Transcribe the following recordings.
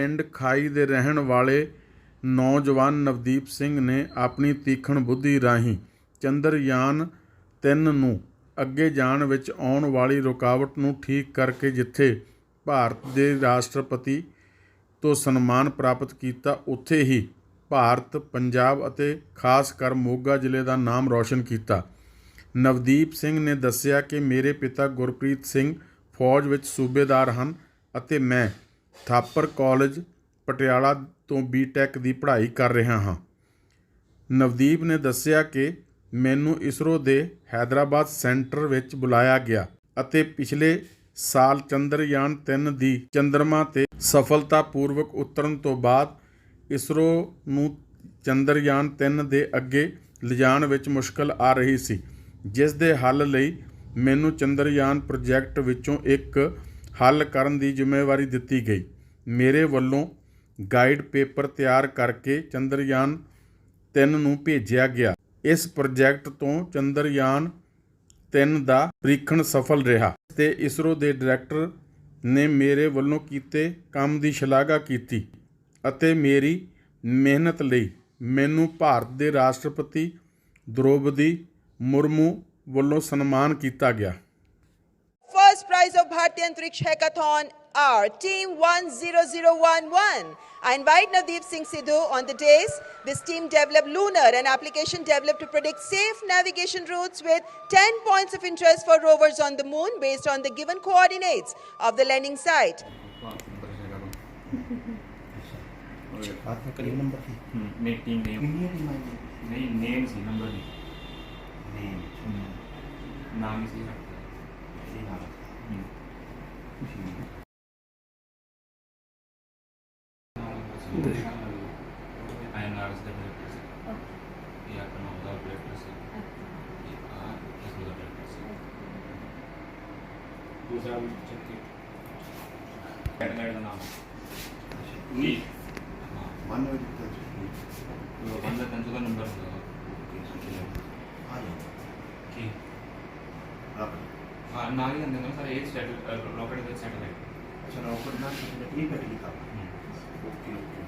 ਪਿੰਡ ਖਾਈ ਦੇ ਰਹਿਣ ਵਾਲੇ ਨੌਜਵਾਨ ਨਵਦੀਪ ਸਿੰਘ ਨੇ ਆਪਣੀ ਤੀਖਣ ਬੁੱਧੀ ਰਾਹੀਂ ਚੰਦਰਯਾਨ 3 ਨੂੰ ਅੱਗੇ ਜਾਣ ਵਿੱਚ ਆਉਣ ਵਾਲੀ ਰੁਕਾਵਟ ਨੂੰ ਠੀਕ ਕਰਕੇ ਜਿੱਥੇ ਭਾਰਤ ਦੇ ਰਾਸ਼ਟਰਪਤੀ ਤੋਂ ਸਨਮਾਨ ਪ੍ਰਾਪਤ ਕੀਤਾ, ਉੱਥੇ ਹੀ ਭਾਰਤ, ਪੰਜਾਬ ਅਤੇ ਖਾਸ ਕਰ ਮੋਗਾ ਜ਼ਿਲ੍ਹੇ ਦਾ ਨਾਮ ਰੌਸ਼ਨ ਕੀਤਾ। ਨਵਦੀਪ ਸਿੰਘ ਨੇ ਦੱਸਿਆ ਕਿ ਮੇਰੇ ਪਿਤਾ ਗੁਰਪ੍ਰੀਤ ਸਿੰਘ ਫੌਜ ਵਿੱਚ ਸੂਬੇਦਾਰ ਹਨ ਅਤੇ ਮੈਂ ਥਾਪਰ ਕਾਲਜ, ਪਟਿਆਲਾ ਤੋਂ ਬੀਟੈਕ ਦੀ ਪੜ੍ਹਾਈ ਕਰ ਰਿਹਾ ਹਾਂ। ਨਵਦੀਪ ਨੇ ਦੱਸਿਆ ਕਿ ਮੈਨੂੰ ਇਸਰੋ ਦੇ ਹੈਦਰਾਬਾਦ ਸੈਂਟਰ ਵਿੱਚ ਬੁਲਾਇਆ ਗਿਆ ਅਤੇ ਪਿਛਲੇ ਸਾਲ ਚੰਦਰਯਾਨ 3 ਦੀ ਚੰਦਰਮਾ ਤੇ ਸਫਲਤਾਪੂਰਵਕ ਉਤਰਨ ਤੋਂ ਬਾਅਦ ਇਸਰੋ ਨੂੰ ਚੰਦਰਯਾਨ 3 ਦੇ ਅੱਗੇ ਲਿਜਾਣ ਵਿੱਚ ਮੁਸ਼ਕਲ ਆ ਰਹੀ ਸੀ, ਜਿਸ ਦੇ ਹੱਲ ਲਈ ਮੈਨੂੰ ਚੰਦਰਯਾਨ ਪ੍ਰੋਜੈਕਟ ਵਿੱਚੋਂ ਇੱਕ ਹੱਲ ਕਰਨ ਦੀ ਜ਼ਿੰਮੇਵਾਰੀ ਦਿੱਤੀ ਗਈ। ਮੇਰੇ ਵੱਲੋਂ ਗਾਈਡ ਪੇਪਰ ਤਿਆਰ ਕਰਕੇ ਚੰਦਰਯਾਨ 3 ਨੂੰ ਭੇਜਿਆ ਗਿਆ। ਇਸ ਪ੍ਰੋਜੈਕਟ ਤੋਂ ਚੰਦਰਯਾਨ 3 ਦਾ ਪ੍ਰੀਖਣ ਸਫਲ ਰਿਹਾ ਤੇ ਇਸਰੋ ਦੇ ਡਾਇਰੈਕਟਰ ਨੇ ਮੇਰੇ ਵੱਲੋਂ ਕੀਤੇ ਕੰਮ ਦੀ ਸ਼ਲਾਘਾ ਕੀਤੀ ਅਤੇ ਮੇਰੀ ਮਿਹਨਤ ਲਈ ਮੈਨੂੰ ਭਾਰਤ ਦੇ ਰਾਸ਼ਟਰਪਤੀ ਦ੍ਰੋਪਦੀ ਮੁਰਮੂ ਵੱਲੋਂ ਸਨਮਾਨ ਕੀਤਾ ਗਿਆ। first prize of Bharti Antariksha Hackathon are Team 10011. I invite Nadeep Singh Sidhu on the days. This team developed Lunar, an application developed to predict safe navigation routes with 10 points of interest for rovers on the moon based on the given coordinates of the landing site. name. Name. Name. ठीक INR is the director से ये आपका नाम होगा director से ये are इस होगा director से दूसरा चेक के गाइड गाइड का नाम अच्छा ई ये हाँ वन में कितना चाहिए वो बंदा कंजू का नंबर होगा ओके ठीक है आ जाओ कि रख నాలుగు అందుకని సార్ ఏజ్ సెటిల్ లోపలికి సెటిల్ అయ్యింది సో లోపల నాకు డెఫినెట్లీ పెరిగి కావాలి ఓకే ఓకే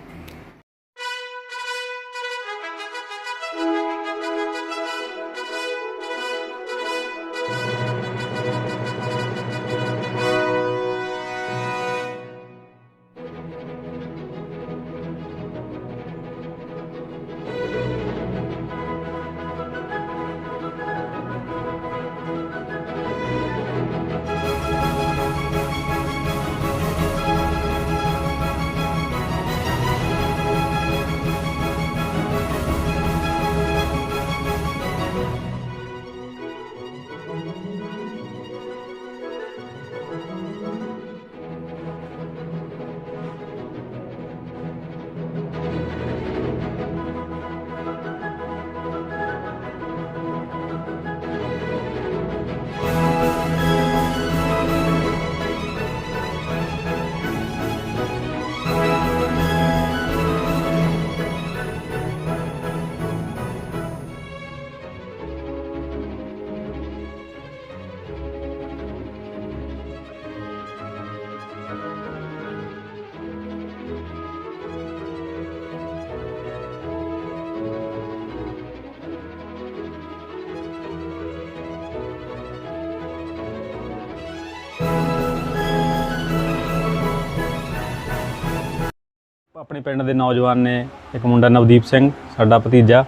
ਆਪਣੇ ਪਿੰਡ ਦੇ ਨੌਜਵਾਨ ਨੇ ਇੱਕ ਮੁੰਡਾ ਨਵਦੀਪ ਸਿੰਘ, ਸਾਡਾ ਭਤੀਜਾ,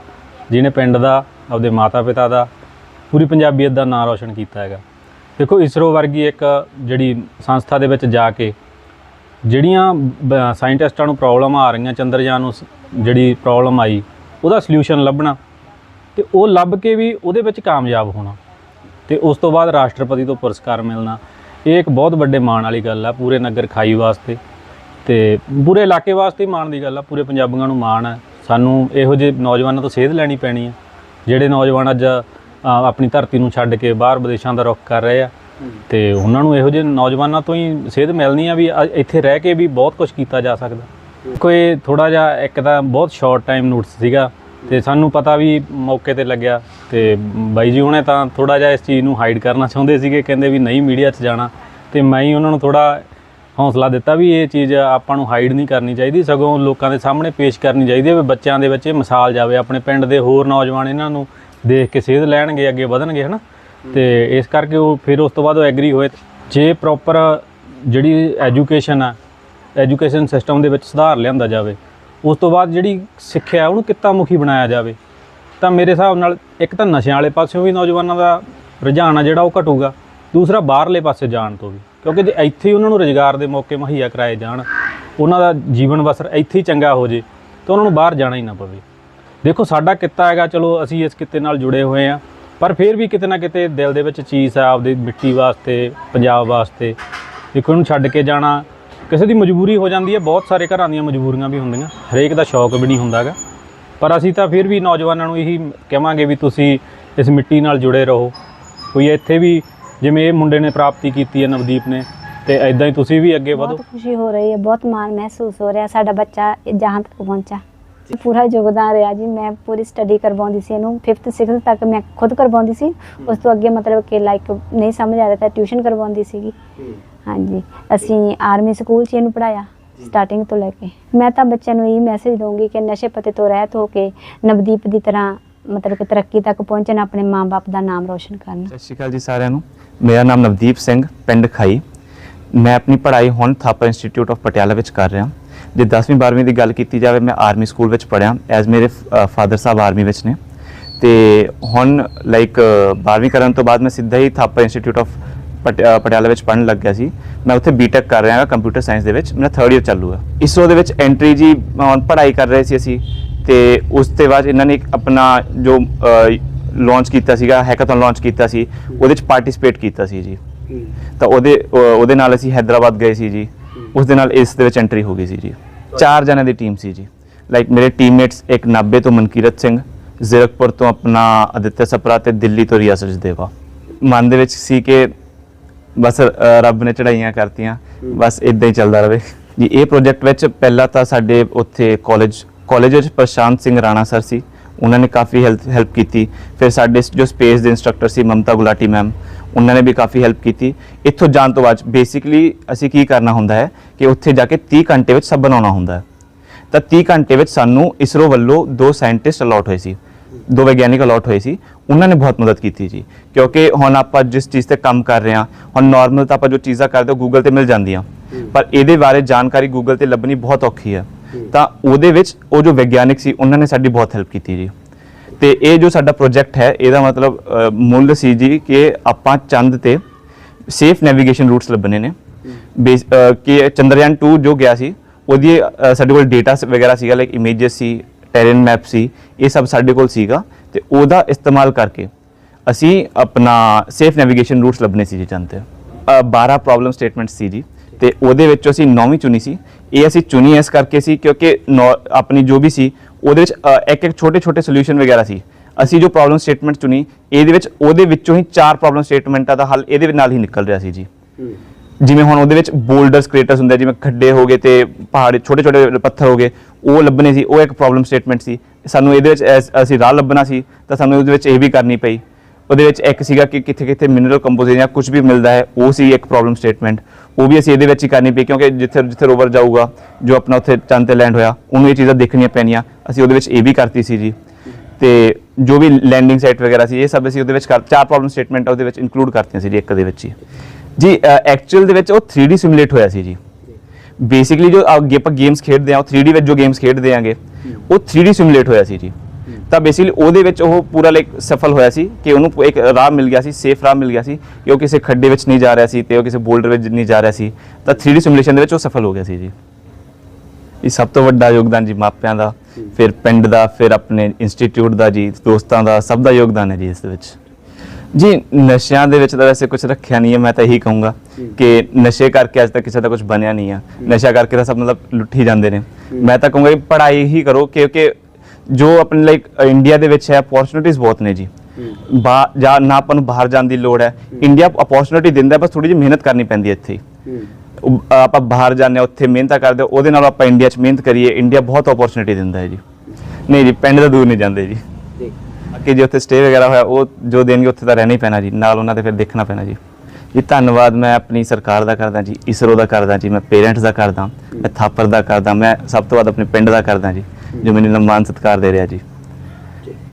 ਜਿਹਨੇ ਪਿੰਡ ਦਾ, ਆਪਦੇ ਮਾਤਾ-ਪਿਤਾ ਦਾ ਪੂਰੀ ਪੰਜਾਬੀਅਤ ਦਾ ਨਾਂ ਰੌਸ਼ਨ ਕੀਤਾ ਹੈਗਾ। ਦੇਖੋ, ਇਸਰੋ ਵਰਗੀ ਇੱਕ ਜਿਹੜੀ ਸੰਸਥਾ ਦੇ ਵਿੱਚ ਜਾ ਕੇ ਜਿਹੜੀਆਂ ਸਾਇੰਟਿਸਟਾਂ ਨੂੰ ਪ੍ਰੋਬਲਮ ਆ ਰਹੀਆਂ, ਚੰਦਰਯਾਨ ਨੂੰ ਜਿਹੜੀ ਪ੍ਰੋਬਲਮ ਆਈ, ਉਹਦਾ ਸੋਲੂਸ਼ਨ ਲੱਭਣਾ ਤੇ ਉਹ ਲੱਭ ਕੇ ਵੀ ਉਹਦੇ ਵਿੱਚ ਕਾਮਯਾਬ ਹੋਣਾ ਤੇ ਉਸ ਤੋਂ ਬਾਅਦ ਰਾਸ਼ਟਰਪਤੀ ਤੋਂ ਪੁਰਸਕਾਰ ਮਿਲਣਾ। ਇਹ ਇੱਕ ਬਹੁਤ ਵੱਡੇ ਮਾਣ ਵਾਲੀ ਗੱਲ ਆ, ਪੂਰੇ ਨਗਰ ਖਾਈ ਵਾਸਤੇ। ਤੇ ਪੂਰੇ ਇਲਾਕੇ ਵਾਸਤੇ ਮਾਣ ਦੀ ਗੱਲ ਆ, ਪੂਰੇ ਪੰਜਾਬੀਆਂ ਨੂੰ ਮਾਣ ਹੈ ਸਾਨੂੰ ਇਹੋ ਜਿਹੇ ਨੌਜਵਾਨਾਂ ਤੋਂ ਸੇਧ ਲੈਣੀ ਪੈਣੀ ਆ, ਜਿਹੜੇ ਨੌਜਵਾਨ ਅੱਜ ਆਪਣੀ ਧਰਤੀ ਨੂੰ ਛੱਡ ਕੇ ਬਾਹਰ ਵਿਦੇਸ਼ਾਂ ਦਾ ਰੁਖ ਕਰ ਰਹੇ ਆ। ਤੇ ਉਹਨਾਂ ਨੂੰ ਇਹੋ ਜਿਹੇ ਨੌਜਵਾਨਾਂ ਤੋਂ ਹੀ ਸੇਧ ਮਿਲਣੀ ਆ ਵੀ ਅ- ਇੱਥੇ ਰਹਿ ਕੇ ਵੀ ਬਹੁਤ ਕੁਝ ਕੀਤਾ ਜਾ ਸਕਦਾ। ਕੋਈ ਥੋੜਾ ਜਿਹਾ ਇੱਕ ਤਾਂ ਬਹੁਤ ਸ਼ਾਰਟ ਟਾਈਮ ਨੋਟਸ ਸੀਗਾ ਤੇ ਸਾਨੂੰ ਪਤਾ ਵੀ ਮੌਕੇ ਤੇ ਲੱਗਿਆ ਤੇ ਬਾਈ ਜੀ ਉਹਨੇ ਤਾਂ ਥੋੜਾ ਜਿਹਾ ਇਸ ਚੀਜ਼ ਨੂੰ ਹਾਈਡ ਕਰਨਾ ਚਾਹੁੰਦੇ ਸੀਗੇ, ਕਹਿੰਦੇ ਵੀ ਨਹੀਂ ਮੀਡੀਆ 'ਚ ਜਾਣਾ। ਤੇ ਮੈਂ ਹੀ ਉਹਨਾਂ ਨੂੰ ਥੋੜਾ ਹੌਸਲਾ ਦਿੱਤਾ ਵੀ ਇਹ ਚੀਜ਼ ਆਪਾਂ ਨੂੰ ਹਾਈਡ ਨਹੀਂ ਕਰਨੀ ਚਾਹੀਦੀ ਸਗੋਂ ਲੋਕਾਂ ਦੇ ਸਾਹਮਣੇ ਪੇਸ਼ ਕਰਨੀ ਚਾਹੀਦੀ ਹੈ ਵੀ ਬੱਚਿਆਂ ਦੇ ਵਿੱਚ ਇਹ ਮਿਸਾਲ ਜਾਵੇ ਆਪਣੇ ਪਿੰਡ ਦੇ ਹੋਰ ਨੌਜਵਾਨ ਇਹਨਾਂ ਨੂੰ ਦੇਖ ਕੇ ਸੇਧ ਲੈਣਗੇ ਅੱਗੇ ਵਧਣਗੇ ਹਨਾ? ਤੇ ਇਸ ਕਰਕੇ ਉਹ ਫਿਰ ਉਸ ਤੋਂ ਬਾਅਦ ਉਹ ਐਗਰੀ ਹੋਏ। ਜੇ ਪ੍ਰੋਪਰ ਜਿਹੜੀ ਐਜੂਕੇਸ਼ਨ ਆ ਐਜੂਕੇਸ਼ਨ ਸਿਸਟਮ ਦੇ ਵਿੱਚ ਸੁਧਾਰ ਲਿਆਂਦਾ ਜਾਵੇ ਉਸ ਤੋਂ ਬਾਅਦ ਜਿਹੜੀ ਸਿੱਖਿਆ ਉਹਨੂੰ ਕਿੱਤਾ ਮੁਖੀ ਬਣਾਇਆ ਜਾਵੇ। ਤਾਂ ਮੇਰੇ ਹਿਸਾਬ ਨਾਲ ਇੱਕ ਤਾਂ ਨਸ਼ਿਆਂ ਵਾਲੇ ਪਾਸਿਓਂ ਵੀ ਨੌਜਵਾਨਾਂ ਦਾ ਰੁਝਾਨ ਆ ਜਿਹੜਾ ਉਹ ਘਟੂਗਾ। ਦੂਸਰਾ ਬਾਹਰਲੇ ਪਾਸੇ ਜਾਣ ਤੋਂ ਵੀ। ਕਿਉਂਕਿ ਜੇ ਇੱਥੇ ਹੀ ਉਹਨਾਂ ਨੂੰ ਰੋਜ਼ਗਾਰ ਦੇ ਮੌਕੇ ਮੁਹੱਈਆ ਕਰਾਏ ਜਾਣ, ਉਹਨਾਂ ਦਾ ਜੀਵਨ ਬਸਰ ਇੱਥੇ ਹੀ ਚੰਗਾ ਹੋ ਜੇ, ਤਾਂ ਉਹਨਾਂ ਨੂੰ ਬਾਹਰ ਜਾਣਾ ਹੀ ਨਾ ਪਵੇ। ਦੇਖੋ, ਸਾਡਾ ਕਿੱਤਾ ਹੈਗਾ, ਚਲੋ ਅਸੀਂ ਇਸ ਕਿੱਤੇ ਨਾਲ ਜੁੜੇ ਹੋਏ ਆ ਪਰ ਫਿਰ ਵੀ ਕਿਤੇ ਨਾ ਕਿਤੇ ਦਿਲ ਦੇ ਵਿੱਚ ਚੀਜ਼ ਆ ਆਪਦੀ ਮਿੱਟੀ ਵਾਸਤੇ, ਪੰਜਾਬ ਵਾਸਤੇ। ਦੇਖੋ, ਇਹਨੂੰ ਛੱਡ ਕੇ ਜਾਣਾ, ਕਿਸੇ ਦੀ ਮਜਬੂਰੀ ਹੋ ਜਾਂਦੀ ਹੈ, ਬਹੁਤ ਸਾਰੇ ਘਰਾਂ ਦੀਆਂ ਮਜਬੂਰੀਆਂ ਵੀ ਹੁੰਦੀਆਂ, ਹਰੇਕ ਦਾ ਸ਼ੌਕ ਵੀ ਨਹੀਂ ਹੁੰਦਾਗਾ ਪਰ ਅਸੀਂ ਤਾਂ ਫਿਰ ਵੀ ਨੌਜਵਾਨਾਂ ਨੂੰ ਇਹੀ ਕਹਾਂਗੇ ਵੀ ਤੁਸੀਂ ਇਸ ਮਿੱਟੀ ਨਾਲ ਜੁੜੇ ਰਹੋ। ਕੋਈ ਇੱਥੇ ਵੀ ਜਿਵੇਂ ਇਹ ਮੁੰਡੇ ਨੇ ਪ੍ਰਾਪਤੀ ਕੀਤੀ ਹੈ ਨਵਦੀਪ ਨੇ ਤੇ ਐਦਾਂ ਹੀ ਤੁਸੀਂ ਵੀ ਅੱਗੇ ਵਧੋ। ਬਹੁਤ ਖੁਸ਼ੀ ਹੋ ਰਹੀ ਹੈ ਬਹੁਤ ਮਾਣ ਮਹਿਸੂਸ ਹੋ ਰਿਹਾ ਸਾਡਾ ਬੱਚਾ ਜਹਾਂ ਤੱਕ ਪਹੁੰਚਾ ਪੂਰਾ ਯੋਗਦਾਨ ਰਿਹਾ ਜੀ ਮੈਂ ਪੂਰੀ ਸਟੱਡੀ ਕਰਵਾਉਂਦੀ ਸੀ ਇਹਨੂੰ 5th 6th ਤੱਕ ਮੈਂ ਖੁਦ ਕਰਵਾਉਂਦੀ ਸੀ। ਉਸ ਤੋਂ ਅੱਗੇ ਮਤਲਬ ਕਿ ਲਾਈਕ ਨਹੀਂ ਸਮਝ ਆ ਰਿਹਾ ਤਾਂ ਟਿਊਸ਼ਨ ਕਰਵਾਉਂਦੀ ਸੀਗੀ। ਹਾਂਜੀ ਅਸੀਂ ਆਰਮੀ ਸਕੂਲ 'ਚ ਇਹਨੂੰ ਪੜਾਇਆ ਸਟਾਰਟਿੰਗ ਤੋਂ ਲੈ ਕੇ। ਮੈਂ ਤਾਂ ਬੱਚਿਆਂ ਨੂੰ ਇਹ ਮੈਸੇਜ ਦਊਂਗੀ ਕਿ ਨਸ਼ੇ ਪਤੇ ਤੋਂ ਰਹਿਤ ਹੋ ਕੇ ਨਵਦੀਪ ਦੀ ਤਰ੍ਹਾਂ ਮਤਲਬ ਕਿ ਤਰੱਕੀ ਤੱਕ ਪਹੁੰਚਣ ਆਪਣੇ ਮਾਪੇ ਦਾ ਨਾਮ ਰੋਸ਼ਨ ਕਰਨ। ਸਤਿ ਸ਼੍ਰੀ ਅਕਾਲ ਜੀ ਸਾਰਿਆਂ ਨੂੰ। ਮੇਰਾ ਨਾਮ ਨਵਦੀਪ ਸਿੰਘ, ਪਿੰਡ ਖਾਈ। ਮੈਂ ਆਪਣੀ ਪੜ੍ਹਾਈ ਹੁਣ ਥਾਪਰ ਇੰਸਟੀਚਿਊਟ ਆਫ ਪਟਿਆਲਾ ਵਿੱਚ ਕਰ ਰਿਹਾ। ਜੇ 10ਵੀਂ 12ਵੀਂ ਦੀ ਗੱਲ ਕੀਤੀ ਜਾਵੇ, ਮੈਂ ਆਰਮੀ ਸਕੂਲ ਵਿੱਚ ਪੜ੍ਹਿਆ ਐਜ਼ ਮੇਰੇ ਫਾਦਰ ਸਾਹਿਬ ਆਰਮੀ ਵਿੱਚ ਨੇ। ਤੇ ਹੁਣ ਲਾਈਕ 12ਵੀਂ ਕਰਨ ਤੋਂ ਬਾਅਦ ਮੈਂ ਸਿੱਧਾ ਹੀ ਥਾਪਰ ਇੰਸਟੀਚਿਊਟ ਆਫ ਪਟਿਆਲਾ ਵਿੱਚ ਪੜ੍ਹਨ ਲੱਗ ਗਿਆ ਸੀ। ਮੈਂ ਉੱਥੇ ਬੀਟੈਕ ਕਰ ਰਿਹਾ ਹਾਂ ਕੰਪਿਊਟਰ ਸਾਇੰਸ ਦੇ ਵਿੱਚ। ਮੇਰਾ ਥਰਡ ਇਅਰ ਚੱਲੂਗਾ ਇਸੋ ਦੇ ਵਿੱਚ ਐਂਟਰੀ ਜੀ ਹੁਣ ਪੜ੍ਹਾਈ ਕਰ ਰਹੇ ਸੀ ਅਸੀਂ। ਤੇ ਉਸ ਤੋਂ ਬਾਅਦ ਇਹਨਾਂ ਨੇ ਆਪਣਾ ਜੋ ਲਾਂਚ ਕੀਤਾ ਸੀਗਾ ਹੈਕਾਥਨ ਲਾਂਚ ਕੀਤਾ ਸੀ, ਉਹਦੇ ਚ ਪਾਰਟਿਸਿਪੇਟ ਕੀਤਾ ਸੀ ਜੀ। ਤਾਂ ਉਹਦੇ ਉਹਦੇ ਨਾਲ ਅਸੀਂ ਹైదరాబాద్ ਗਏ ਸੀ ਜੀ। ਉਸ ਦੇ ਨਾਲ ਇਸ ਦੇ ਵਿੱਚ ਐਂਟਰੀ ਹੋ ਗਈ ਸੀ ਜੀ। ਚਾਰ ਜਣਿਆਂ ਦੀ ਟੀਮ ਸੀ ਜੀ। ਲਾਈਕ ਮੇਰੇ ਟੀਮਮੇਟਸ ਇੱਕ 90 ਤੋਂ ਮਨਕੀਰਤ ਸਿੰਘ, ਜ਼ਿਰਕਪੁਰ ਤੋਂ ਆਪਣਾ ਅਦਿੱਤਯ ਸਪਰਾ ਤੇ ਦਿੱਲੀ ਤੋਂ ਰਿਆਸਤ ਦੇਵਾ ਮਨ ਦੇ ਵਿੱਚ ਸੀ ਕਿ ਬਸ ਰੱਬ ਨੇ ਚੜਾਈਆਂ ਕਰਤੀਆਂ, ਬਸ ਇਦਾਂ ਹੀ ਚੱਲਦਾ ਰਹੇ। ਜੀ, ਇਹ ਪ੍ਰੋਜੈਕਟ ਵਿੱਚ ਪਹਿਲਾਂ ਤਾਂ ਸਾਡੇ ਉੱਥੇ ਕਾਲਜ ਕਾਲਜ ਵਿੱਚ ਪ੍ਰਸ਼ਾਂਤ ਸਿੰਘ ਰਾਣਾ ਸਰ ਸੀ। ਉਹਨਾਂ ਨੇ ਕਾਫੀ ਹੈਲਪ ਹੈਲਪ ਕੀਤੀ। ਫਿਰ ਸਾਡੇ ਜੋ ਸਪੇਸ ਦੇ ਇੰਸਟ੍ਰਕਟਰ ਸੀ ਮਮਤਾ ਗੁਲਾਟੀ ਮੈਮ ਉਹਨਾਂ ਨੇ ਵੀ ਕਾਫੀ ਹੈਲਪ ਕੀਤੀ। ਇੱਥੋਂ ਜਾਣ ਤੋਂ ਬਾਅਦ ਬੇਸਿਕਲੀ ਅਸੀਂ ਕੀ ਕਰਨਾ ਹੁੰਦਾ ਹੈ ਕਿ ਉੱਥੇ ਜਾ ਕੇ 30 ਘੰਟੇ ਵਿੱਚ ਸਭ ਬਣਾਉਣਾ ਹੁੰਦਾ ਹੈ। ਤਾਂ 30 ਘੰਟੇ ਵਿੱਚ ਸਾਨੂੰ ਇਸਰੋ ਵੱਲੋਂ ਦੋ ਸਾਇੰਟਿਸਟ ਅਲਾਟ ਹੋਏ ਸੀ। ਦੋ ਵਿਗਿਆਨਿਕ ਅਲਾਟ ਹੋਏ ਸੀ। ਉਹਨਾਂ ਨੇ ਬਹੁਤ ਮਦਦ ਕੀਤੀ ਜੀ। ਕਿਉਂਕਿ ਹੁਣ ਆਪਾਂ ਜਿਸ ਚੀਜ਼ ਤੇ ਕੰਮ ਕਰ ਰਹੇ ਹਾਂ ਹੁਣ ਨਾਰਮਲ ਤਾਂ ਆਪਾਂ ਜੋ ਚੀਜ਼ਾਂ ਕਰਦੇ ਹਾਂ ਗੂਗਲ ਤੇ ਮਿਲ ਜਾਂਦੀਆਂ। ਪਰ ਇਹਦੇ ਬਾਰੇ ਜਾਣਕਾਰੀ ਗੂਗਲ ਤੇ ਲੱਭਣੀ ਬਹੁਤ ਔਖੀ ਹੈ। ਤਾਂ ਉਹਦੇ ਵਿੱਚ ਉਹ ਜੋ ਵਿਗਿਆਨਿਕ ਸੀ ਉਹਨਾਂ ਨੇ ਸਾਡੀ ਬਹੁਤ ਹੈਲਪ ਕੀਤੀ ਜੀ। ਤੇ ਇਹ ਜੋ ਸਾਡਾ ਪ੍ਰੋਜੈਕਟ ਹੈ ਇਹਦਾ ਮਤਲਬ ਮੁੱਲ ਸੀ ਜੀ ਕਿ ਆਪਾਂ ਚੰਦ ਤੇ ਸੇਫ ਨੈਵੀਗੇਸ਼ਨ ਰੂਟਸ ਲੱਭਣੇ ਨੇ। ਬੇਸ ਕਿ ਚੰਦਰਯਾਨ 2 ਜੋ ਗਿਆ ਸੀ ਉਹਦੀ ਸਾਡੇ ਕੋਲ ਡੇਟਾ ਵਗੈਰਾ ਸੀਗਾ ਲਾਈਕ ਇਮੇजेस ਸੀ ਟੈਰਨ ਮੈਪ ਸੀ ਇਹ ਸਭ ਸਾਡੇ ਕੋਲ ਸੀਗਾ। ਤੇ ਉਹਦਾ ਇਸਤੇਮਾਲ ਕਰਕੇ ਅਸੀਂ ਆਪਣਾ ਸੇਫ ਨੈਵੀਗੇਸ਼ਨ ਰੂਟਸ ਲੱਭਣੇ ਸੀ ਜੀ ਚੰਦ ਤੇ। ਅ, 12 ਪ੍ਰੋਬਲਮ ਸਟੇਟਮੈਂਟਸ ਸੀ ਜੀ। ਤੇ ਉਹਦੇ ਵਿੱਚੋਂ ਅਸੀਂ ਨੌਵੀਂ ਚੁਣੀ ਸੀ। ਇਹ ਅਸੀਂ ਚੁਣੀ ਇਸ ਕਰਕੇ ਸੀ ਕਿਉਂਕਿ ਆਪਣੀ ਜੋ ਵੀ ਸੀ ਉਹਦੇ ਵਿੱਚ ਇੱਕ ਇੱਕ ਛੋਟੇ ਛੋਟੇ ਸੋਲੂਸ਼ਨ ਵਗੈਰਾ ਸੀ। ਅਸੀਂ ਜੋ ਪ੍ਰੋਬਲਮ ਸਟੇਟਮੈਂਟ ਚੁਣੀ ਇਹਦੇ ਵਿੱਚ ਉਹਦੇ ਵਿੱਚੋਂ ਹੀ ਚਾਰ ਪ੍ਰੋਬਲਮ ਸਟੇਟਮੈਂਟਾਂ ਦਾ ਹੱਲ ਇਹਦੇ ਨਾਲ ਹੀ ਨਿਕਲ ਰਿਹਾ ਸੀ ਜੀ। ਜਿਵੇਂ ਹੁਣ ਉਹਦੇ ਵਿੱਚ ਬੋਲਡਰਸ ਕ੍ਰੇਟਰਸ ਹੁੰਦੇ ਜਿਵੇਂ ਖੱਡੇ ਹੋ ਗਏ ਤੇ ਪਹਾੜ ਛੋਟੇ ਛੋਟੇ ਪੱਥਰ ਹੋ ਗਏ ਉਹ ਲੱਭਣੇ ਸੀ ਉਹ ਇੱਕ ਪ੍ਰੋਬਲਮ ਸਟੇਟਮੈਂਟ ਸੀ। ਸਾਨੂੰ ਇਹਦੇ ਵਿੱਚ ਅਸੀਂ ਰਾਹ ਲੱਭਣਾ ਸੀ ਤਾਂ ਸਾਨੂੰ ਉਹਦੇ ਵਿੱਚ ਇਹ ਵੀ ਕਰਨੀ ਪਈ। ਉਹਦੇ ਵਿੱਚ ਇੱਕ ਸੀਗਾ ਕਿ ਕਿੱਥੇ ਕਿੱਥੇ ਮਿਨਰਲ ਕੰਪੋਜੀਸ਼ਨ ਜਾਂ ਕੁਝ ਵੀ ਮਿਲਦਾ ਹੈ, ਉਹ ਸੀ ਇੱਕ ਪ੍ਰੋਬਲਮ ਸਟੇਟਮੈਂਟ ਉਹ ਵੀ ਅਸੀਂ ਇਹਦੇ ਵਿੱਚ ਹੀ ਕਰਨੀ ਪਈ, ਕਿਉਂਕਿ ਜਿੱਥੇ ਜਿੱਥੇ ਰੋਵਰ ਜਾਊਗਾ, ਜੋ ਆਪਣਾ ਉੱਥੇ ਚੰਦ ਤੇ ਲੈਂਡ ਹੋਇਆ, ਉਹਨੂੰ ਇਹ ਚੀਜ਼ਾਂ ਦੇਖਣੀਆਂ ਪੈਣੀਆਂ। ਅਸੀਂ ਉਹਦੇ ਵਿੱਚ ਇਹ ਵੀ ਕਰਤੀ ਸੀ ਜੀ। ਤੇ ਜੋ ਵੀ ਲੈਂਡਿੰਗ ਸਾਈਟ ਵਗੈਰਾ ਸੀ, ਇਹ ਸਭ ਅਸੀਂ ਉਹਦੇ ਵਿੱਚ ਕਰ, ਚਾਰ ਪ੍ਰੋਬਲਮ ਸਟੇਟਮੈਂਟ ਉਹਦੇ ਵਿੱਚ ਇਨਕਲੂਡ ਕਰਤੀਆਂ ਸੀ ਜੀ, ਇੱਕ ਦੇ ਵਿੱਚ ਹੀ। ਜੀ ਐਕਚੁਅਲ ਦੇ ਵਿੱਚ ਉਹ 3D ਸਿਮੂਲੇਟ ਹੋਇਆ ਸੀ ਜੀ। ਬੇਸਿਕਲੀ ਜੋ ਅੱਗੇ ਆਪਾਂ ਗੇਮਸ ਖੇਡਦੇ ਆ ਉਹ 3D ਵਿੱਚ ਜੋ ਗੇਮਸ ਖੇਡਦੇ ਆਂਗੇ, ਉਹ 3D ਸਿਮੂਲੇਟ ਹੋਇਆ ਸੀ ਜੀ। ਤਾਂ ਬੇਸਿਕਲੀ ਉਹਦੇ ਵਿੱਚ ਉਹ ਪੂਰਾ ਲਾਈਕ ਸਫਲ ਹੋਇਆ ਸੀ ਕਿ ਉਹਨੂੰ ਇੱਕ ਰਾਹ ਮਿਲ ਗਿਆ ਸੀ ਸੇਫ ਰਾਹ ਮਿਲ ਗਿਆ ਸੀ ਕਿ ਉਹ ਕਿਸੇ ਖੱਡੇ ਵਿੱਚ ਨਹੀਂ ਜਾ ਰਿਹਾ ਸੀ ਤੇ ਉਹ ਕਿਸੇ ਬੋਲਡਰ ਵਿੱਚ ਨਹੀਂ ਜਾ ਰਿਹਾ ਸੀ। ਤਾਂ 3D ਸਿਮੂਲੇਸ਼ਨ ਦੇ ਵਿੱਚ ਉਹ ਸਫਲ ਹੋ ਗਿਆ ਸੀ ਜੀ। ਇਹ ਸਭ ਤੋਂ ਵੱਡਾ ਯੋਗਦਾਨ ਜੀ ਮਾਪਿਆਂ ਦਾ, ਫਿਰ ਪਿੰਡ ਦਾ, ਫਿਰ ਆਪਣੇ ਇੰਸਟੀਚਿਊਟ ਦਾ ਜੀ, ਦੋਸਤਾਂ ਦਾ, ਸਭ ਦਾ ਯੋਗਦਾਨ ਹੈ ਜੀ ਇਸ ਦੇ ਵਿੱਚ। ਜੀ, ਨਸ਼ਿਆਂ ਦੇ ਵਿੱਚ ਤਾਂ ਵੈਸੇ ਕੁਝ ਰੱਖਿਆ ਨਹੀਂ ਹੈ, ਮੈਂ ਤਾਂ ਇਹੀ ਕਹੂੰਗਾ ਕਿ ਨਸ਼ੇ ਕਰਕੇ ਅੱਜ ਤੱਕ ਕਿਸੇ ਦਾ ਕੁਝ ਬਣਿਆ ਨਹੀਂ ਆ। ਨਸ਼ਾ ਕਰਕੇ ਤਾਂ ਸਭ ਮਤਲਬ ਲੁੱਟੀ ਜਾਂਦੇ ਨੇ। ਮੈਂ ਤਾਂ ਕਹੂੰਗਾ ਕਿ ਪੜ੍ਹਾਈ ਹੀ ਕਰੋ, ਕਿਉਂਕਿ ਜੋ ਆਪਣੇ ਲਾਈਕ ਇੰਡੀਆ ਦੇ ਵਿੱਚ ਹੈ ਅਪੋਰਚੁਨਿਟੀਜ਼ ਬਹੁਤ ਨੇ ਜੀ। ਬਾ ਜਾਂ ਨਾ ਆਪਾਂ ਨੂੰ ਬਾਹਰ ਜਾਣ ਦੀ ਲੋੜ ਹੈ। ਇੰਡੀਆ ਅਪੋਰਚੁਨਿਟੀ ਦਿੰਦਾ ਬਸ ਥੋੜੀ ਜਿਹੀ ਮਿਹਨਤ ਕਰਨੀ ਪੈਂਦੀ ਹੈ ਇੱਥੇ। ਆਪਾਂ ਬਾਹਰ ਜਾਂਦੇ ਹਾਂ ਉੱਥੇ ਮਿਹਨਤਾਂ ਕਰਦੇ ਉਹਦੇ ਨਾਲ ਆਪਾਂ ਇੰਡੀਆ 'ਚ ਮਿਹਨਤ ਕਰੀਏ। ਇੰਡੀਆ ਬਹੁਤ ਓਪਰਚੁਨਿਟੀ ਦਿੰਦਾ ਹੈ ਜੀ। ਨਹੀਂ ਜੀ ਪਿੰਡ ਦਾ ਦੂਰ ਨਹੀਂ ਜਾਂਦੇ ਜੀ। ਬਾਕੀ ਜੇ ਉੱਥੇ ਸਟੇ ਵਗੈਰਾ ਹੋਇਆ ਉਹ ਜੋ ਦੇਣਗੇ ਉੱਥੇ ਤਾਂ ਰਹਿਣਾ ਹੀ ਪੈਣਾ ਜੀ। ਨਾਲ ਉਹਨਾਂ ਦੇ ਫਿਰ ਦੇਖਣਾ ਪੈਣਾ ਜੀ। ਜੀ ਧੰਨਵਾਦ ਮੈਂ ਆਪਣੀ ਸਰਕਾਰ ਦਾ ਕਰਦਾ ਜੀ ਇਸਰੋ ਦਾ ਕਰਦਾ ਜੀ ਮੈਂ ਪੇਰੈਂਟਸ ਦਾ ਕਰਦਾ ਮੈਂ ਥਾਪਰ ਦਾ ਕਰਦਾ ਮੈਂ ਸਭ ਤੋਂ ਵੱਧ ਆਪਣੇ ਪਿੰਡ ਦਾ ਕਰਦਾ ਜੀ। ਜੋ ਮੈਨੂੰ ਨਿਰਮਾਨ ਸਤਿਕਾਰ ਦੇ ਰਿਹਾ ਜੀ।